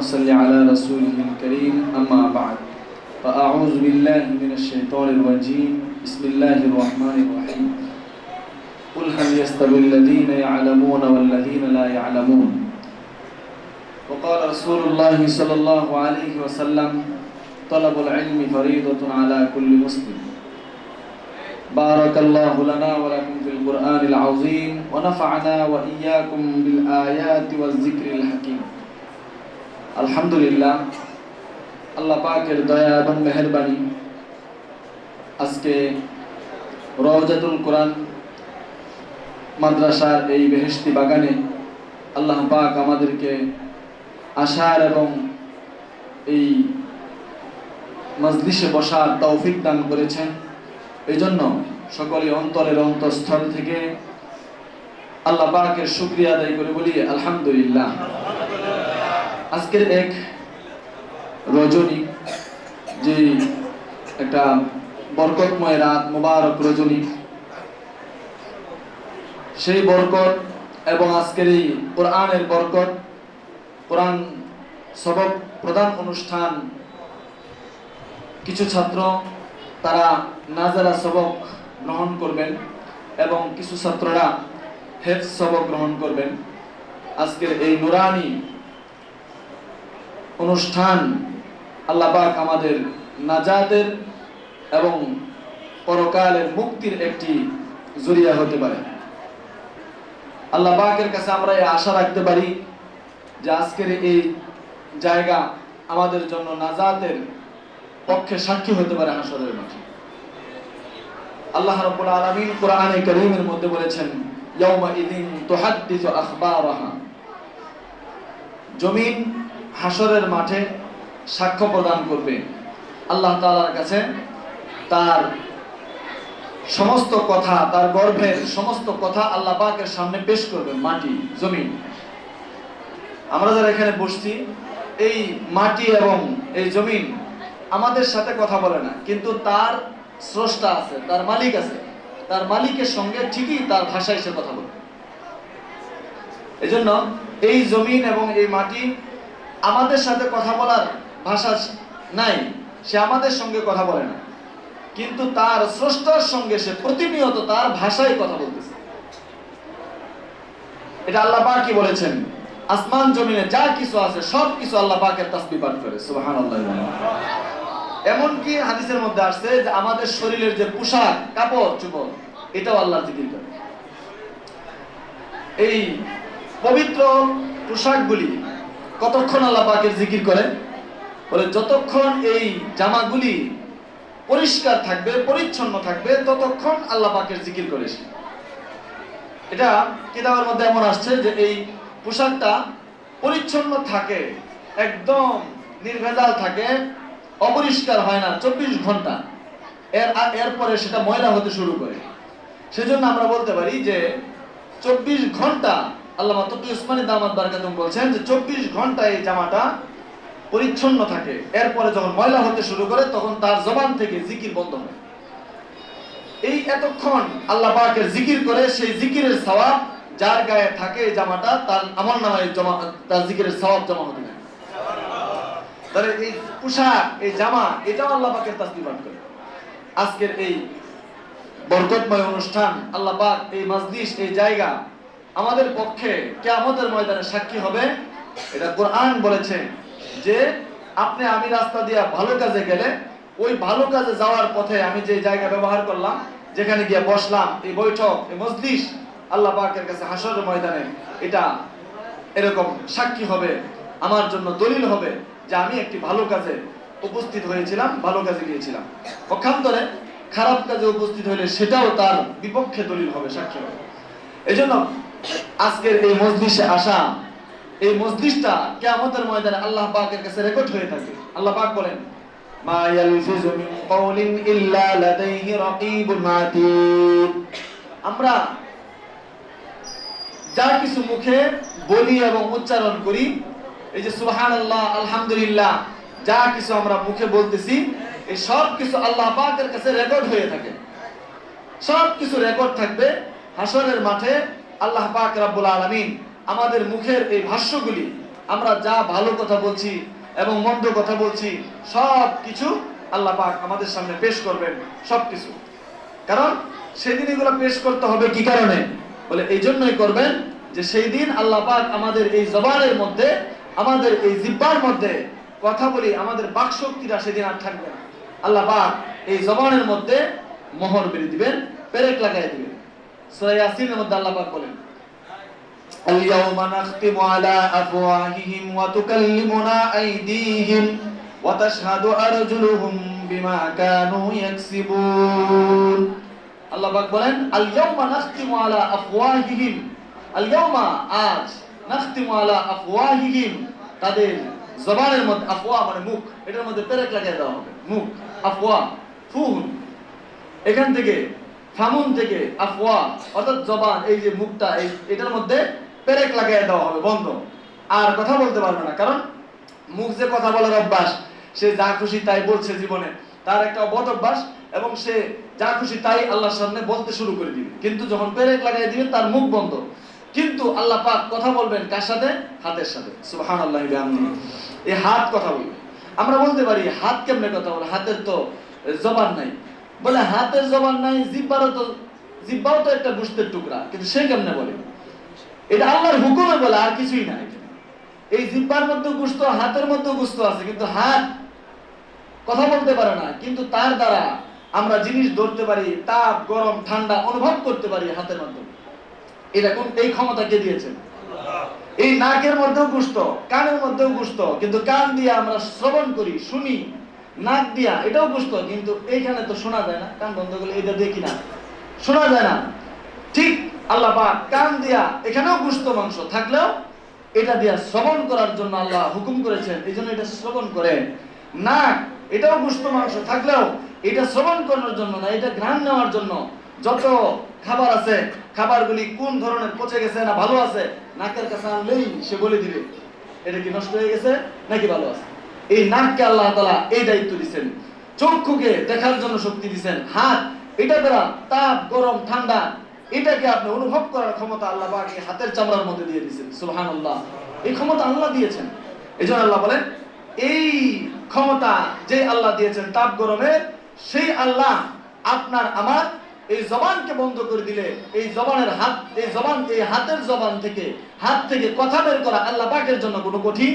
صل على رسوله الكريم أما بعد. فأعوذ بالله من الشيطان الرجيم. بسم الله الرحمن الرحيم. قل هل يستوي الذين يعلمون والذين لا يعلمون؟ وقال رسول الله صلى الله عليه وسلم طلب العلم فريضة على كل مسلم. بارك الله لنا ولكم في القرآن العظيم ونفعنا وإياكم بالآيات والذكر الحكيم. আলহামদুলিল্লাহ, আল্লাহ পাকের দয়া এবং মেহরবানি। আজকে রওজাতুল কোরআন মাদ্রাসার এই বেহেস্তি বাগানে আল্লাহ পাক আমাদেরকে আসার এবং এই মজলিসে বসার তৌফিক দান করেছেন। এই জন্য সকলে অন্তরের অন্তঃস্থল থেকে আল্লাহ পাকের শুক্রিয়া আদায় করে বলি, আলহামদুলিল্লাহ। আজকের এক রজনী, যে একটা বরকতময় রাত, মোবারক রজনী। সেই বরকত এবং আজকের এই কোরআনের বরকত, কোরআন সবক প্রধান অনুষ্ঠান, কিছু ছাত্র তারা নাজারা সবক গ্রহণ করবেন এবং কিছু ছাত্ররা হেফ সবক গ্রহণ করবেন। আজকের এই নুরানি অনুষ্ঠান আল্লাহ পাক আমাদের নাজাদের এবং পরকালের মুক্তির একটি জরিয়া হতে পারে। আল্লাহ পাকের কাছে আমরা এই আশা রাখতে পারি যে আজকের এই জায়গা আমাদের জন্য নাজাতের পক্ষে সাক্ষী হতে পারে হাসরের মাঠে। আল্লাহ রাব্বুল আলামিন কোরআনে কারীমের মধ্যে বলেছেন ইয়াউমা ইদিন তুহাদ্দিসু জমিন হাসরের মাঠে সাক্ষ্য প্রদান করবে। আল্লাহ তালার কাছে তার সমস্ত কথা, তার গর্ভের সমস্ত কথা আল্লাহ পাকের সামনে পেশ করবে, মাটি, জমিন। আমরা যারা এখানে বসছি, এই মাটি এবং এই জমিন আমাদের সাথে কথা বলে না, কিন্তু তার স্রষ্টা আছে, তার মালিক আছে। তার মালিকের সঙ্গে ঠিকই তার ভাষায় সে কথা বলে। এজন্য এই জমিন এবং এই মাটি আমাদের সাথে কথা বলার ভাষা নাই, সে আমাদের সঙ্গে কথা বলে না। কিন্তু তার স্রষ্টার সঙ্গে সে প্রতিনিয়ত তার ভাষায় কথা বলতেছে। এটা আল্লাহ কি বলেছেন? আসমান জমিনে যা কিছু আছে, সব কিছু আল্লাহ পাকের তাসবি পাঠ করে, সুবহানাল্লাহ এমনকি হাদিসের মধ্যে আসছে যে আমাদের শরীরের যে পোশাক, কাপড়, চুপড়, এটাও আল্লাহর জিকির করে। এই পবিত্র পোশাকগুলি কতক্ষণ আল্লাহ পাকের জিকির করে বলে, যতক্ষণ এই জামাগুলি পরিষ্কার থাকবে, পরিচ্ছন্ন থাকবে, ততক্ষণ আল্লাহ পাকের জিকির করে এটা কিতাবের মধ্যে এমন আসছে যে এই পোশাকটা পরিচ্ছন্ন থাকে, একদম নির্ভেজাল থাকে, অপরিষ্কার হয় না, চব্বিশ ঘণ্টা। এর এরপরে সেটা ময়লা হতে শুরু করে। সেজন্য আমরা বলতে পারি যে চব্বিশ ঘণ্টা আল্লাহ তকি উসমানী দামাত বারকাতুম বলছেন যে চব্বিশ ঘণ্টা এই জামাটা পরিচ্ছন্ন থাকে। এরপরে যখন ময়লা হতে শুরু করে, তখন তার জবান থেকে জিকির বন্ধ হয়। এই এতক্ষণ আল্লাহ পাকের জিকির করে, সেই জিকিরের সওয়াব যার গায়ে থাকে এই জামাটা, তার আমল নামায় জমা তার জিকিরের সওয়াব জমা হতে থাকে। তাহলে এই পোশাক, এই জামা, এটাও আল্লাহ পাকের তাসবিহ পাঠ করে। আজকের এই বরকতময় অনুষ্ঠান, আল্লাহ পাক এই মসজিদ এই জায়গা আমাদের পক্ষে কিয়ামতের ময়দানে সাক্ষী হবে। এটা কোরআন বলেছে যে, আপনি আমি রাস্তা দিয়ে ভালো কাজে গেলে, ওই ভালো কাজে যাওয়ার পথে আমি যে জায়গা ব্যবহার করলাম, যেখানে গিয়ে বসলাম, এই বৈঠক, এই মজলিস, আল্লাহ পাকের কাছে হাসরের ময়দানে এটা এরকম সাক্ষী হবে, আমার জন্য দলিল হবে যে আমি একটি ভালো কাজে উপস্থিত হয়েছিলাম, ভালো কাজে গিয়েছিলাম। পক্ষান্তরে খারাপ কাজে উপস্থিত হলে সেটাও তার বিপক্ষে দলিল হবে, সাক্ষী হবে। এই জন্য আজকের এই মজলিসে আসা, এই মজলিসটা কেয়ামতের ময়দানে আল্লাহ পাকের কাছে রেকর্ড হয়ে থাকে। আল্লাহ পাক বলেন, মা ইয়ালফিজু মিন ইল্লা লাদাইহি রাকীবুন আতীদ। আমরা যা কিছু মুখে বলি এবং উচ্চারণ করি, এই যে সুবহানাল্লাহ, আলহামদুলিল্লাহ, যা কিছু আমরা মুখে বলতেছি, এই সব কিছু আল্লাহ পাকের কাছে রেকর্ড হয়ে থাকে। সব কিছু রেকর্ড থাকবে হাসরের মাঠে আল্লাহ পাক রাব্বুল আলামিন আমাদের মুখের এই ভাষ্যগুলি, আমরা যা ভালো কথা বলছি এবং মন্দ কথা বলছি সব কিছু আল্লাহ পাক আমাদের সামনে পেশ করবেন সব কিছু কারণ সেদিন এগুলো পেশ করতে হবে কি কারণে? বলে এই জন্যই করবেন যে সেই দিন আল্লাহ পাক আমাদের এই জবানের মধ্যে, আমাদের এই জিব্বার মধ্যে কথা বলি, আমাদের বাক শক্তিটা সেদিন আর থাকবে না। আল্লাহ পাক এই জবানের মধ্যে মোহর বেরিয়ে দিবেন, পেরেক লাগাই দিবেন। সূরা ইয়াসিনের মধ্যে আল্লাহ পাক বলেন اليوم نختم على أفواههم وتكلمنا أيديهم وتشهد أرجلهم بما كانوا يكسبون আল্লাহ পাক বলেন আল ইয়াউমা নাখতিমু আলা আফওয়াহিহিম আল ইয়াউমা আজ নাখতিমু আলা আফওয়াহিহিম তাদের জবানের মধ্যে আফওয়া মানে মুখ এটার মধ্যে পেরেক লাগিয়ে দেওয়া হবে মুখ আফওয়া ফুহুন এখান থেকে ফামুন থেকে, আফওয়া, অর্থাৎ জবান, এই যে মুখটা, এই এটার মধ্যে পেরেক লাগিয়ে দেওয়া হবে, বন্ধ। আর কথা বলতে পারবে না, কারণ মুখ যে কথা বলার অভ্যাস, সে যা খুশি তাই বলছে জীবনে। তার একটা বদ অভ্যাস, এবং সে যা খুশি তাই আল্লাহর সামনে বলতে শুরু করে দিবে। কিন্তু যখন পেরেক লাগাই দিবে, তার মুখ বন্ধ। কিন্তু আল্লাহ পাক কথা বলবেন কার সাথে? হাতের সাথে। সুবহানাল্লাহি বিহামদিহি। এই হাত কথা বলবে আমরা বলতে পারি, হাত কেমনে কথা বলে? হাতের তো জবান নাই। বলে, হাতের জবান নাই, জিব্বারও তো জিব্বাও তো একটা গুস্তের টুকরা। কিন্তু সে কেমনে বলে? এটা আল্লাহর হুকুমে বলে, আর কিছুই নাই। এই জিব্বার মধ্যে গুস্ত, হাতের মধ্যে গুস্ত আছে, কিন্তু হাত কথা বলতে পারে না। কিন্তু তার দ্বারা আমরা জিনিস ধরতে পারি, তাপ, গরম, ঠান্ডা অনুভব করতে পারি হাতের মাধ্যমে। এটা কোন এই ক্ষমতা কে দিয়েছেন এই নাকের মধ্যেও গুস্ত, কানের মধ্যেও গুস্ত, কিন্তু কান দিয়ে আমরা শ্রবণ করি, শুনি নাক দিয়া, এটাও গুস্ত কিন্তু এইখানে তো শোনা যায় না, কান বন্ধ করলে এটা দেখি না। শোনা যায় না। ঠিক আল্লাহ পাক কান দিয়া এখানেও গুস্ত মাংস, থাকলেও এটা দিয়া শ্রবণ করার জন্য আল্লাহ হুকুম করেছেন এই জন্য এটা শ্রবণ করে নাক, এটাও গুস্ত মাংস, থাকলেও এটা শ্রবণ করার জন্য না, এটা ঘ্রাণ নেওয়ার জন্য। যত খাবার আছে, খাবারগুলি কোন ধরনের পচে গেছে না ভালো আছে, নাকের কাছে আনলেই সে বলে দিবে, এটা কি নষ্ট হয়ে গেছে নাকি ভালো আছে? এই নাককে আল্লাহ তালা এই দায়িত্ব দিচ্ছেন চক্ষুকে দেখার জন্য শক্তি দিচ্ছেন হাত, এটা দ্বারা তাপ, গরম, ঠান্ডা, এটাকে আপনি অনুভব করার ক্ষমতা আল্লাহ এই হাতের চামড়ার মধ্যে দিয়ে দিয়েছেন। সুবহানাল্লাহ। এই ক্ষমতা আল্লাহ দিয়েছেন। এই জন্য আল্লাহ বলেন, এই ক্ষমতা যে আল্লাহ দিয়েছেন, তাপ, গরমে, সেই আল্লাহ আপনার আমার এই জবানকে বন্ধ করে দিলে, এই জবানের হাত, এই জবান, এই হাতের জবান থেকে, হাত থেকে কথা বের করা আল্লাহ পাকের জন্য কোনো কঠিন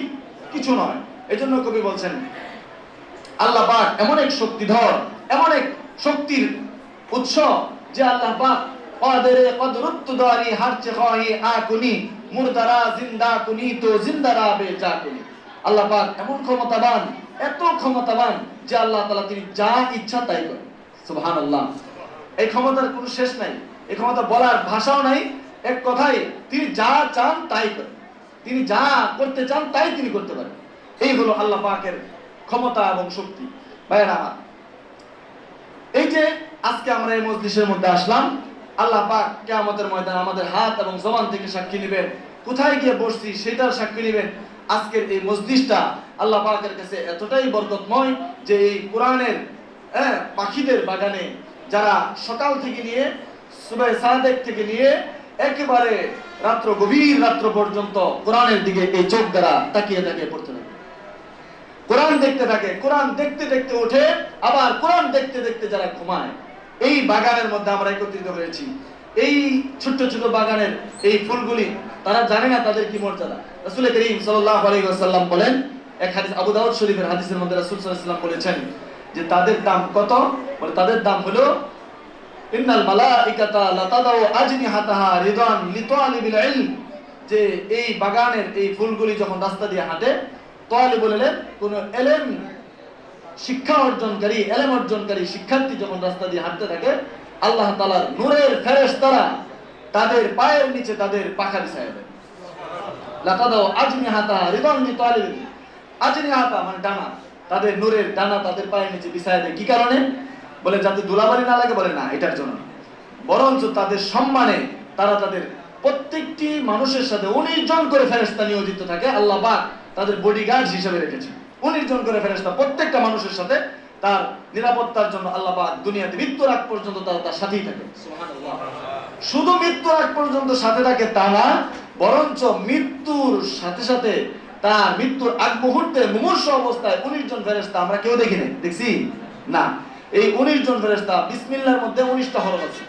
কিছু নয়। এজন্য কবি বলছেন, আল্লাহ পাক এমন এক শক্তিধর, এমন এক শক্তির উৎস যে আল্লাহ পাক قادر قدرت দারি هر چه خواهی آکنی مردرا জিন্দা কুনি তো জিন্দারা বেচা کنی আল্লাহ পাক এমন ক্ষমতাবান, এত ক্ষমতাবান যে আল্লাহ তাআলা তিনি যা ইচ্ছা তাই করেন। সুবহানাল্লাহ। এই ক্ষমতার কোনো শেষ নাই, এই ক্ষমতা বলার ভাষাও নাই, এক কথায় তিনি যা চান তাই করেন। তিনি যা করতে চান তাই তিনি করতে পারেন। এই হলো আল্লাহ পাকের ক্ষমতা এবং শক্তি। ভাইয়েরা আমার এই যে আজকে আমরা এই মজলিসের মধ্যে আসলাম আল্লাহ পাক কিয়ামতের ময়দানে আমাদের হাত এবং জবান থেকে সাক্ষী নেবেন। কোথায় গিয়ে বসছি সেটার সাক্ষী নেবেন। আজকের এই মসজিদটা আল্লাহ পাকের কাছে এতটাই বরকতময় যে এই কোরআনের হ্যাঁ, পাখিদের বাগানে যারা সকাল থেকে নিয়ে সুবে সাদেক থেকে নিয়ে একেবারে রাত্র গভীর রাত্র পর্যন্ত কোরআনের দিকে এই চোখ দ্বারা তাকিয়ে তাকিয়ে পড়তে কোরআন দেখতে থাকে, কোরআন দেখতে দেখতে ওঠে, আবার কোরআন দেখতে দেখতে যারা ঘুমায়, এই বাগানের মধ্যে আমরা একত্রিত হয়েছি। এই ছোট্ট ছোট বাগানের এই ফুলগুলি, তারা জানে না তাদের কি মর্যাদা। রাসূল করিম সাল্লাল্লাহু আলাইহি ওয়াসাল্লাম বলেন, এক হাদিস, আবু দাউদ শরীফের হাদিসের মধ্যে রাসূল ওয়াসাল্লাম বলেছেন যে, তাদের দাম কত? বলে, তাদের দাম হলো, ইন্নাল মালাইকাতা লাতাদাউ আজনিহাতাহা রিদান লিতালিবিল ইলম। যে, এই বাগানের এই ফুলগুলি যখন রাস্তা দিয়ে হাঁটে তাহলে বললেন, কোন এলেম শিক্ষা অর্জনকারী, এলেম অর্জনকারী শিক্ষার্থী যখন রাস্তা দিয়ে হাঁটতে থাকে, আল্লাহ তালার নূরের ফেরেশতারা তাদের পায়ের নিচে তাদের দেয় আজনি হাতা আজনি হাতা মানে ডানা। তাদের নূরের ডানা তাদের পায়ের নিচে বিছায় দেয়। কি কারণে? বলে, যাতে ধুলাবালি না লাগে বলে না, এটার জন্য। বরঞ্চ তাদের সম্মানে তারা তাদের প্রত্যেকটি মানুষের সাথে উনিশ জন করে ফেরেশতা নিয়োজিত থাকে। আল্লাহ পাক তাদের বডিগার্ড হিসেবে রেখেছে। উনিশ জন করে ফেরেশতা প্রত্যেকটা মানুষের সাথে তার নিরাপত্তার জন্য আল্লাহ দুনিয়াতে মৃত্যুর আগ পর্যন্ত তারা, তার সাথেই থাকে। শুধু মৃত্যুর আগ পর্যন্ত সাথে থাকে তা না, বরঞ্চ মৃত্যুর সাথে সাথে তার মৃত্যুর আগ মুহূর্তে মুমূর্ষ অবস্থায় উনিশ জন ফেরেস্তা আমরা কেউ দেখি নাই। দেখছি? না। এই উনিশ জন ফেরেস্তা বিসমিল্লার মধ্যে উনিশটা হরফ আছে।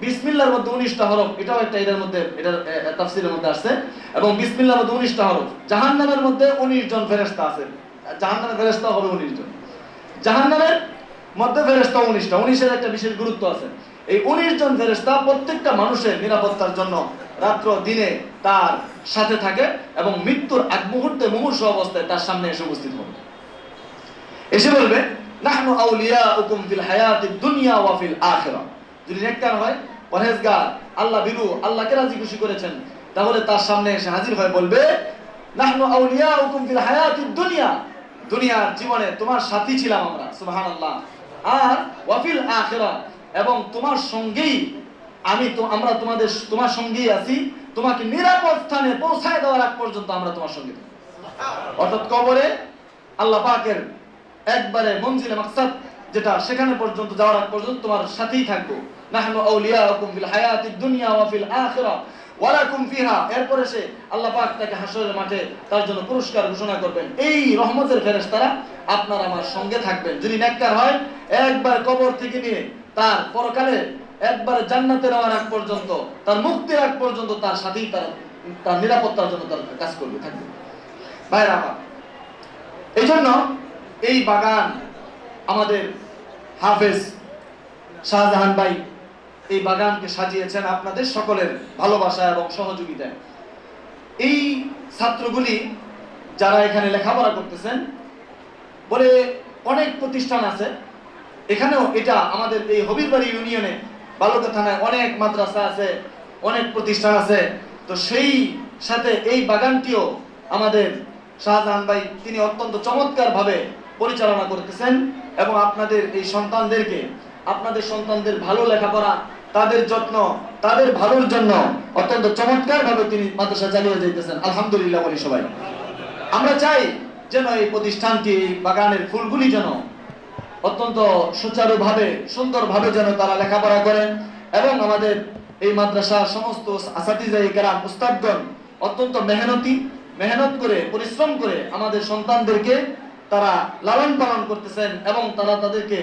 বিসমিল্লার মধ্যে উনিশটা হরফ, এটাও একটা এটার মধ্যে এটার মধ্যে আসছে। এবং বিসমিল্লার মধ্যে উনিশটা হরফ মধ্যে উনিশ জন ফেরেস্তা আছে। ফেরেস্তা হবে উনিশ জন। জাহান্নামের মধ্যে ফেরেস্তা উনিশটা, উনিশের একটা বিশেষ গুরুত্ব আছে। এই উনিশ জন ফেরেস্তা প্রত্যেকটা মানুষের নিরাপত্তার জন্য রাত্র, দিনে তার সাথে থাকে এবং মৃত্যুর আগ মুহূর্তে মুমূর্ষ অবস্থায় তার সামনে এসে উপস্থিত হবে এসে বলবে, নাহনু আউলিয়াউকুম ফিল হায়াতিদ দুনিয়া ওয়া ফিল যদি নেককার হয়, পরহেজগার, আল্লাহ বিরু আল্লাহকে রাজি খুশি করেছেন। তাহলে তার সামনে এসে হাজির হয়ে বলবে, নাহনু আউলিয়াউকুম ফিল হায়াতিদ দুনিয়া। দুনিয়ার জীবনে তোমার সাথী ছিলাম আমরা, সুবহানাল্লাহ। আর ওয়া ফিল এবং তোমার সঙ্গেই আমি তো, আমরা তোমাদের, তোমার সঙ্গেই আছি। তোমাকে নিরাপদ স্থানে পৌঁছায় দেওয়ার আগ পর্যন্ত আমরা তোমার সঙ্গে। অর্থাৎ কবরে আল্লাহ পাকের একবারে মঞ্জিলে মাকসাদ, যেটা সেখানে পর্যন্ত যাওয়ার আগ পর্যন্ত তোমার সাথেই থাকব। নাহনু আউলিয়াউকুম ফিল হায়াতিদ দুনিয়া ওয়া ফিল আখিরাহ ওয়ালাকুম ফিহা। এরপরে সে আল্লাহ পাক তাকে হাসরের মাঠে তার জন্য পুরস্কার ঘোষণা করবেন। এই রহমতের ফেরেশতারা আপনার আমার সঙ্গে থাকবেন। যদি নেককার হয়, একবার কবর থেকে নিয়ে তার পরকালে একবার জান্নাতে নেওয়ার আগ পর্যন্ত, তার মুক্তির আগ পর্যন্ত তার সাথেই তার তার নিরাপত্তার জন্য তার কাজ করবে, থাকবে। ভাইরা আমার এই জন্য এই বাগান আমাদের হাফেজ শাহজাহান ভাই এই বাগানকে সাজিয়েছেন আপনাদের সকলের ভালোবাসা এবং সহযোগিতায়। এই ছাত্রগুলি যারা এখানে লেখাপড়া করতেছেন, বলে অনেক প্রতিষ্ঠান আছে। এখানেও এটা আমাদের এই হবিরবাড়ি ইউনিয়নে বালুকা থানায় অনেক মাদ্রাসা আছে, অনেক প্রতিষ্ঠান আছে। তো সেই সাথে এই বাগানটিও আমাদের শাহজাহান ভাই, তিনি অত্যন্ত চমৎকার ভাবে পরিচালনা করতেছেন এবং আপনাদের এই সন্তানদেরকে আপনাদের সন্তানদের ভালো লেখাপড়া, তাদের যত্ন, তাদের ভালোর জন্য অত্যন্ত চমৎকার ভাবে তিনি মাদ্রাসা চালিয়ে যাইতেছেন। আলহামদুলিল্লাহ বলি সবাই। আমরা চাই যেন এই প্রতিষ্ঠানটি বাগানের ফুলগুলি যেন অত্যন্ত সুচারুভাবে, সুন্দরভাবে যেন তারা লেখাপড়া করেন এবং আমাদের এই মাদ্রাসার সমস্ত আসাতিজাই অত্যন্ত মেহনতি, মেহনত করে, পরিশ্রম করে আমাদের সন্তানদেরকে তারা লালন পালন করতেছেন এবং তারা তাদেরকে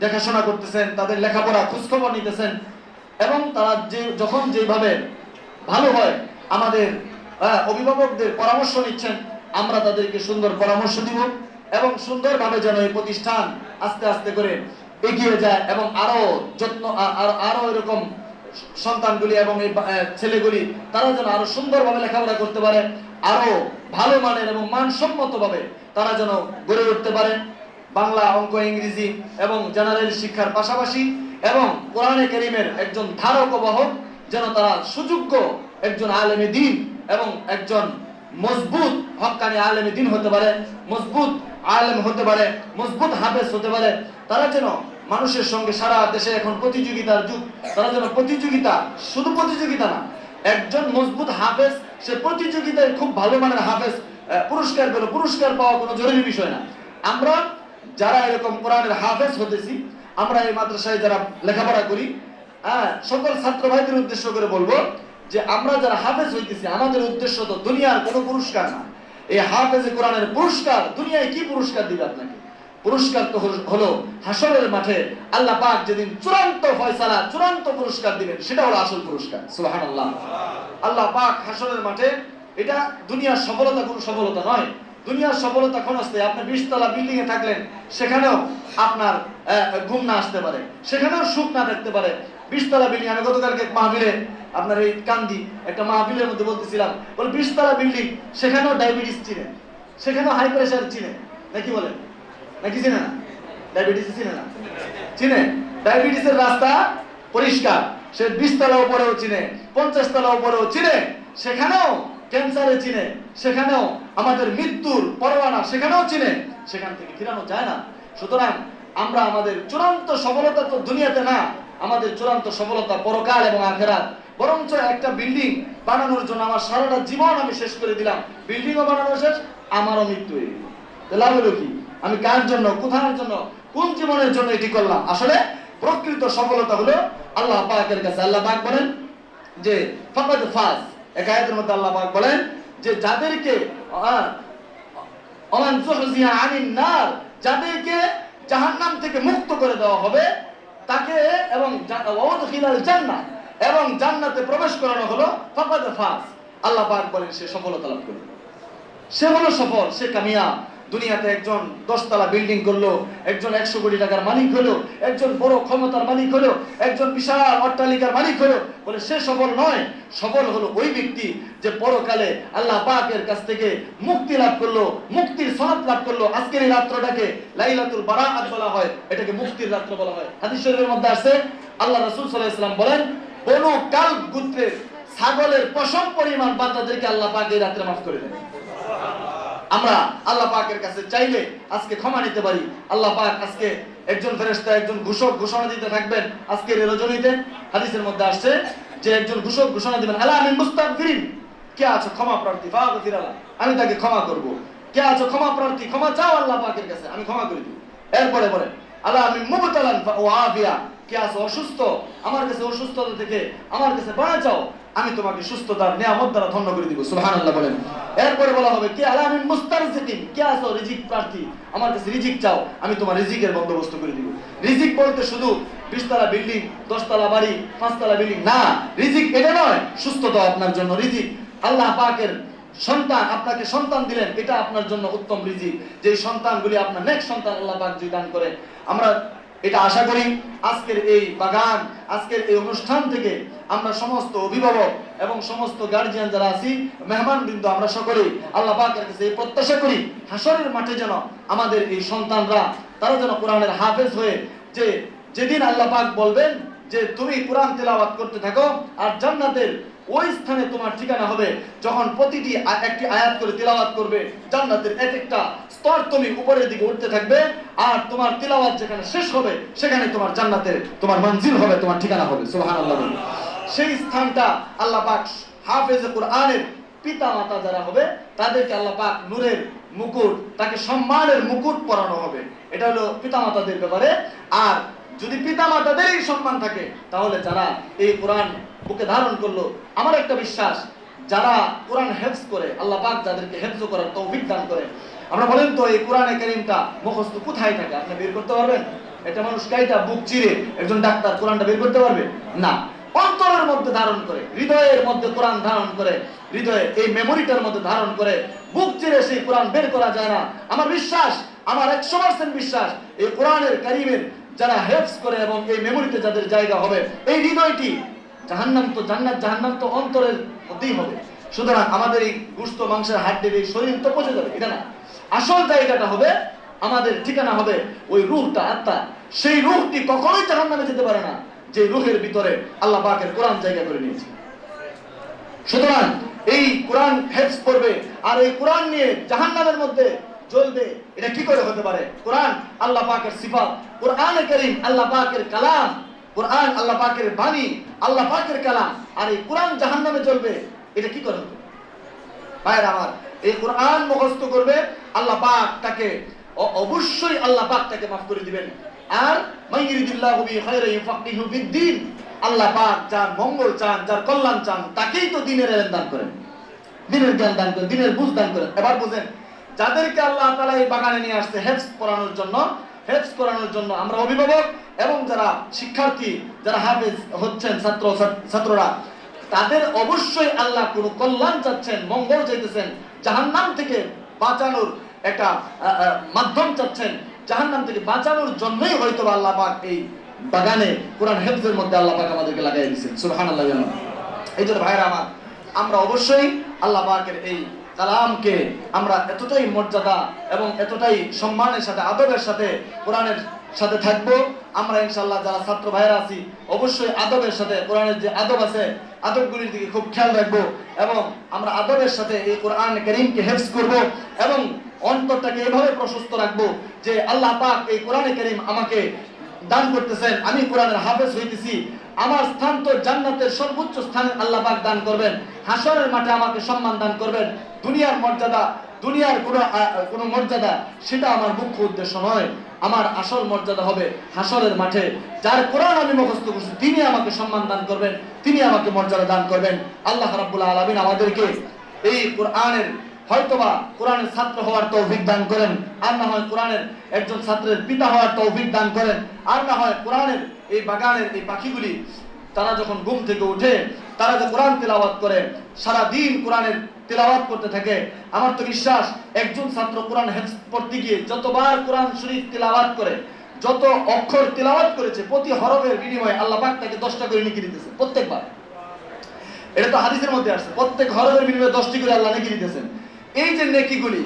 দেখাশোনা করতেছেন, তাদের লেখাপড়া, খোঁজখবর নিতেছেন, এবং তারা যে, যখন যেভাবে ভালো হয়, আমাদের অভিভাবকদের পরামর্শ নিচ্ছেন, আমরা তাদেরকে সুন্দর পরামর্শ দিব এবং সুন্দরভাবে যেন এই প্রতিষ্ঠান আস্তে আস্তে করে এগিয়ে যায় এবং আরও যত্ন, আ- আর- আরও এরকম সন্তানগুলি এবং এই ছেলেগুলি, তারা যেন আরও সুন্দরভাবে লেখাপড়া করতে পারে, আরও ভালো মানের এবং মানসম্মত ভাবে তারা যেন গড়ে উঠতে পারে। বাংলা অঙ্ক, ইংরেজি এবং জেনারেল শিক্ষার পাশাপাশি এবং কোরআনে করিমের একজন ধারক বাহক, যেন তারা সুযোগ্য একজন আলেমে দিন এবং একজন মজবুত হক্কানি আলেমে দিন হতে পারে, মজবুত আলেম হতে পারে, মজবুত হাফেজ হতে পারে। তারা যেন মানুষের সঙ্গে সারা দেশে এখন প্রতিযোগিতার যুগ, তারা যেন প্রতিযোগিতা শুধু প্রতিযোগিতা না, একজন মজবুত হাফেজ, সে প্রতিযোগিতায় খুব ভালো মানের হাফেজ পুরস্কার পেল, পুরস্কার পাওয়া কোনো জরুরি বিষয় না। আমরা যারা এরকম কোরআনের হাফেজ হতেছি, আমরা এই মাদ্রাসায় যারা লেখাপড়া করি হ্যাঁ সকল ছাত্র ভাইদের উদ্দেশ্য করে বলব যে আমরা যারা হাফেজ হইতেছি, আমাদের উদ্দেশ্য তো দুনিয়ার কোনো পুরস্কার না। এই হাফেজে কোরআনের পুরস্কার, দুনিয়ায় কি পুরস্কার দিবে আপনাকে? পুরস্কার তো হলো হাসরের মাঠে আল্লাহ পাক যেদিন চূড়ান্ত ফয়সালা, চূড়ান্ত পুরস্কার দিবেন, সেটা হলো আসল পুরস্কার। সুবহানাল্লাহ। আল্লাহ পাক হাসরের মাঠে এটা দুনিয়ার সফলতা কোনো সফলতা নয়। দুনিয়ার সফলতা ক্ষণস্থায়ী আপনি বিশতলা বিল্ডিং এ থাকলেন, সেখানেও আপনার ঘুম না আসতে পারে। সেখানেও সুখ না থাকতে পারে। বিশতলা বিল্ডিং আমি গতকালকে মাহফিলে আপনার এই কান্দি একটা মাহফিলের মধ্যে বলতেছিলাম, বলে বিশতলা বিল্ডিং সেখানেও ডায়াবেটিস চিনে। সেখানেও হাই প্রেশার চিনে। নাকি বলেন? নাকি চিনে না? ডায়াবেটিস চিনে না? চিনে। ডায়াবেটিসের রাস্তা পরিষ্কার। সে বিশতলা উপরেও চিনে পঞ্চাশ তলা উপরেও চিনে। সেখানেও ক্যান্সারে চিনে, সেখানেও আমাদের মৃত্যুর পরোয়ানা সেখানেও চিনে, সেখান থেকে ফিরানো যায় না। সুতরাং আমরা আমাদের চূড়ান্ত সফলতা তো দুনিয়াতে না, আমাদের চূড়ান্ত সফলতা পরকাল এবং আখেরাত। বরঞ্চ একটা বিল্ডিং বানানোর জন্য আমার সারাটা জীবন আমি শেষ করে দিলাম। বিল্ডিংও বানানো শেষ, আমারও মৃত্যু হয়ে গেল। কি? আমি কার জন্য, কোথার জন্য, কোন জীবনের জন্য এটি করলাম? আসলে প্রকৃত সফলতা হলো আল্লাহ পাকের কাছে। আল্লাহ পাক বলেন যে, ফাকাদ ফাজ। এক আয়াতের মধ্যে আল্লাহ পাক বলেন যে যাদেরকে নার, যাদেরকে জাহান্নাম থেকে মুক্ত করে দেওয়া হবে, তাকে এবং জান্নাহ, এবং জান্নাতে প্রবেশ করানো হলো, ফাকাদ ফাস আল্লাহ পাক বলেন সে সফলতা লাভ করবে। সে হলো সফল, সে কামিয়াব। দুনিয়াতে একজন দশতলা বিল্ডিং করল, একজন একশো কোটি টাকার মালিক হলো, একজন বড় ক্ষমতার মালিক হলো, একজন বিশাল অট্টালিকার মালিক হলো, বলে সে সফল নয়। সফল হলো ওই ব্যক্তি যে পরকালে আল্লাহ পাকের কাছ থেকে মুক্তি লাভ করল, মুক্তির সনদ লাভ করল। আজকের এই রাত্রটাকে লাইলাতুল বারাআত বলা হয়, এটাকে মুক্তির রাত্র বলা হয়। হাদিস শরীফের মধ্যে আছে আল্লাহ রাসূল সাল্লাল্লাহু আলাইহি সাল্লাম বলেন, বনু কালব গোত্রের ছাগলের পশম পরিমাণ বান্দাদেরকে আল্লাহ পাক এই রাত্রে মাফ করে দেন। আমরা আল্লাহ পাকের কাছে চাইলে আজকে ক্ষমা নিতে পারি। আল্লাহ পাক আজকে একজন ফেরেশতা, একজন ঘোষক ঘোষণা দিতে থাকবেন আজকের রজনীতে। হাদিসের মধ্যে আসছে যে একজন ঘোষক ঘোষণা দিবেন, আলা আমি মুস্তাগফিরিন। কে আছো? ক্ষমা প্রার্থী, ফাগফির আলা আমি তাকে ক্ষমা করব। কে আছো? ক্ষমা প্রার্থী, ক্ষমা চাও আল্লাহ পাকের কাছে। আমি ক্ষমা করে দিব। এরপরে বলে আলা আমি মুবতালান ওয়া আফিয়া কে আছো? অসুস্থ? আমার কাছে অসুস্থতা থেকে আমার কাছে বাঁচা চাও আমি তোমাকে সুস্থতার নিয়ামত দ্বারা ধন্য করে দিব, সুবহানাল্লাহ বলেন। এরপরে বলা হবে, কে আলামিন মুস্তারজিকিন? কে আছো রিজিক প্রার্থী? আমার কাছে রিজিক চাও, আমি তোমার রিজিকের বন্দোবস্ত করে দিব। রিজিক বলতে শুধু বিশতলা বিল্ডিং, দশতলা বাড়ি, পাঁচতলা বিল্ডিং, না, রিজিক এটা নয়, সুস্থতা আপনার জন্য রিজিক। আল্লাহ পাকের সন্তান, আপনাকে সন্তান দিলেন, এটা আপনার জন্য উত্তম রিজিক। যে সন্তানগুলি আপনার নেক্সট সন্তান আল্লাহ পাক যদি দান করেন, আমরা এটা আশা করি আজকের এই বাগান, আজকের এই অনুষ্ঠান থেকে আমরা সমস্ত অভিভাবক এবং সমস্ত গার্জিয়ান যারা আছি মেহমান বৃন্দ আমরা সকলেই আল্লাহ পাকের কাছে এই প্রত্যাশা করি, হাসরের মাঠে যেন আমাদের এই সন্তানরা, তারা যেন কোরআনের হাফেজ হয়ে যে যেদিন আল্লাহ পাক বলবেন যে তুমি কোরআন তেলাওয়াত করতে থাকো আর জান্নাতের ওই স্থানে তোমার ঠিকানা হবে যখন প্রতিটি একটি আয়াত করে তিলাওয়াত করবে, জান্নাতের এক একটা স্তর তুমি উপরের দিকে উঠতে থাকবে আর তোমার তিলাওয়াত যেখানে শেষ হবে, সেখানে তোমার জান্নাতের তোমার মঞ্জিল হবে, তোমার ঠিকানা হবে সুবহানাল্লাহ। সেই স্থানটা আল্লাহ পাক হাফেজে কোরআনের পিতা মাতা যারা হবে, তাদেরকে আল্লাহ পাক নূরের মুকুট, তাকে সম্মানের মুকুট পরানো হবে। এটা হলো পিতা মাতাদের ব্যাপারে। আর যদি পিতা মাতাদেরই সম্মান থাকে, তাহলে যারা এই কোরআন বুকে ধারণ করল, আমার একটা বিশ্বাস, যারা কোরআন হেফজ করে, আল্লাহ পাক যাদেরকে হেফজ করার তৌফিক দান করে। আমরা বলেন তো, এই কোরআনে কারীমটা মুখস্থ কোথায় থাকে? আপনি বের করতে পারবেন? এটা মানুষ কাইটা বুক চিরে একজন ডাক্তার কোরআনটা বের করতে পারবে? না। অন্তরের মধ্যে ধারণ করে, হৃদয়ের মধ্যে কোরআন ধারণ করে, হৃদয়ে এই মেমোরিটার মধ্যে ধারণ করে, বুক চিরে সেই কোরআন বের করা যায় না। আমার বিশ্বাস, আমার একশো পার্সেন্ট বিশ্বাস, এই কোরআনের, কারিমের যারা হেফস করে এবং এই মেমোরিতে যাদের জায়গা হবে, এই হৃদয়টি জাহান্নাম তো জান্নাত, জাহান্নাম তো অন্তরের মধ্যেই হবে। সুতরাং আমাদের এই গুস্ত, মাংসের হাড্ডির এই শরীর তো পচে যাবে, এটা না। আসল জায়গাটা হবে, আমাদের ঠিকানা হবে ওই রূহটা, আত্মা। সেই রূহটি কখনোই জাহান্নামে যেতে পারে না। যে রূহের ভিতরে আল্লাহ পাকের কোরআন জায়গা করে নিয়েছে। সুতরাং এই কোরআন হেফজ করবে, আর এই কোরআন নিয়ে জাহান্নামের মধ্যে জ্বলবে, এটা কি করে হতে পারে? কোরআন আল্লাহ পাকের সিফাত, কোরআনে করিম আল্লাহ পাকের কালাম, কোরআন আল্লাহ পাকের বাণী, আল্লাহ পাকের কালাম, আর এই কোরআন জাহান্নামে জ্বলবে, এটা কি করে হবে ভাইয়ের আমার, এই কোরআন মুখস্থ করবে, আল্লাহ পাক তাকে অবশ্যই আল্লাহ পাক তাকে মাফ করে দিবেন। আর মাইয়িরিদিল্লাহু বি খায়রি ইউফাক্কিহু ফিদ্দিন আল্লাহ পাক যার মঙ্গল চান, যার কল্যাণ চান, তাকেই তো দিনের এলেম দান করেন। দিনের জ্ঞান দান করেন, দিনের বুঝ দান করেন। এবার বুঝেন, যাদেরকে আল্লাহ তাআলা এই বাগানে নিয়ে আসছে হেফজ করানোর জন্য, হেফজ করানোর জন্য আমরা অভিভাবক এবং যারা শিক্ষার্থী, যারা হাফেজ হচ্ছেন ছাত্র, ছাত্ররা, তাদের অবশ্যই আল্লাহ কোনো কল্যাণ চাচ্ছেন, মঙ্গল চাইতেছেন, জাহান্নাম থেকে বাঁচানোর একটা মাধ্যম চাচ্ছেন। জাহান্নাম থেকে বাঁচানোর জন্যই হয়তো আল্লাহ পাক এই বাগানে কোরআন হেফজের মধ্যে আল্লাহ পাক আমাদেরকে লাগাই দিয়েছেন। সুবহানাল্লাহ এই জন্য ভাইরা আমার, আমরা অবশ্যই আল্লাহ পাকের এই কালামকে আমরা এতটাই মর্যাদা এবং এতটাই সম্মানের সাথে, আদবের সাথে কোরআনের সাথে থাকব। আমরা ইনশাল্লাহ যারা ছাত্র ভাইরা আছি, অবশ্যই আদবের সাথে, কোরআনের যে আদব আছে, আদবগুলির দিকে খুব খেয়াল রাখব এবং আমরা আদবের সাথে এই কোরআন করিমকে হেফজ করব এবং অন্তরটাকে এভাবে প্রশস্ত রাখব যে আল্লাহ পাক এই কোরআনে করিম আমাকে দান করতেছেন, আমি কোরআনের হাফেজ হইতেছি। আমার স্থান তো জান্নাতের সর্বোচ্চ স্থানে আল্লাহ পাক দান করবেন। হাসরের মাঠে আমাকে সম্মান দান করবেন। দুনিয়ার মর্যাদা দুনিয়ার কোনো কোনো মর্যাদা, সেটা আমার মুখ্য উদ্দেশ্য নয়। আমার আসল মর্যাদা হবে হাসরের মাঠে। যার কোরআন আমি মুখস্থ করছি, তিনি আমাকে সম্মান দান করবেন, তিনি আমাকে মর্যাদা দান করবেন। আল্লাহ রাব্বুল আলামিন আমাদেরকে এই কোরআনের, হয়তোবা কোরআনের ছাত্র হওয়ার তৌফিক দান করেন, আর না হয় কোরআনের একজন ছাত্রের পিতা হওয়ার তৌফিক দান করেন, আর না হয় কোরআনের এই বাগানের এই পাখিগুলি তারা যখন ঘুম থেকে উঠে, তারা যে কোরআন তেলাওয়াত করে সারা দিন কোরআনের তেলাওয়াত করতে থাকে, আমার তো বিশ্বাস একজন ছাত্র কোরআন হেফজ পড়তে গিয়ে যতবার কোরআন শরীফ তেলাওয়াত করে, যত অক্ষর তেলাওয়াত করেছে, প্রতি হরফের বিনিময়ে আল্লাহ পাক তাকে দশটা করে নিকি দিতেছে, প্রত্যেকবার। এটা তো হাদিসের মধ্যে আসছে, প্রত্যেক হরফের বিনিময়ে দশটি করে আল্লাহ নেকি দিতেছেন। এই যে নেকিগুলি